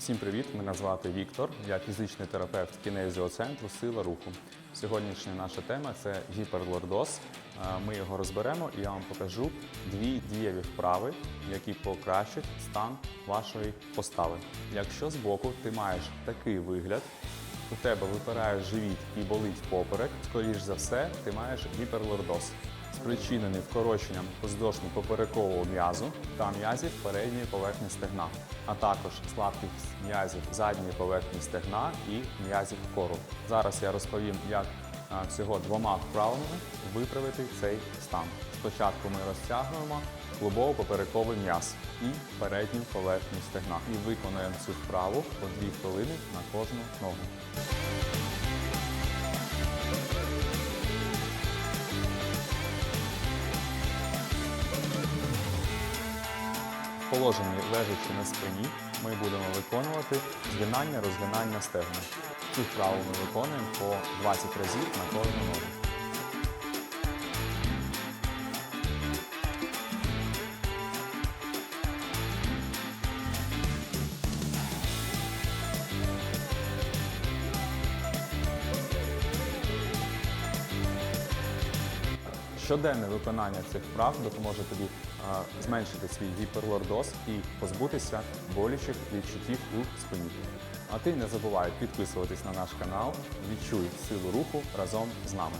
Всім привіт! Мене звати Віктор. Я фізичний терапевт кінезіоцентру Сила руху. Сьогоднішня наша тема це гіперлордоз. Е, Ми його розберемо і я вам покажу дві дієві вправи, які покращать стан вашої постави. Якщо збоку ти маєш такий вигляд, у тебе випирає живіт і болить поперек, скоріш за все, ти маєш гіперлордоз, спричинений вкороченням поздовжно-поперекового м'язу та м'язів передньої поверхні стегна, а також слабкість м'язів задньої поверхні стегна і м'язів кору. Зараз я розповім, як всього двома вправами виправити цей стан. Спочатку ми розтягуємо клубово-поперековий м'яз і передню поверхню стегна і виконуємо цю вправу по 2 хвилини на кожну ногу. Положенні лежачи на спині ми будемо виконувати згинання, розгинання стегна. Цю вправу ми виконуємо по 20 разів на кожну ногу. Щоденне виконання цих вправ допоможе тобі зменшити свій гіперлордоз і позбутися болючих відчуттів у спині. А ти не забувай підписуватись на наш канал, відчуй силу руху разом з нами.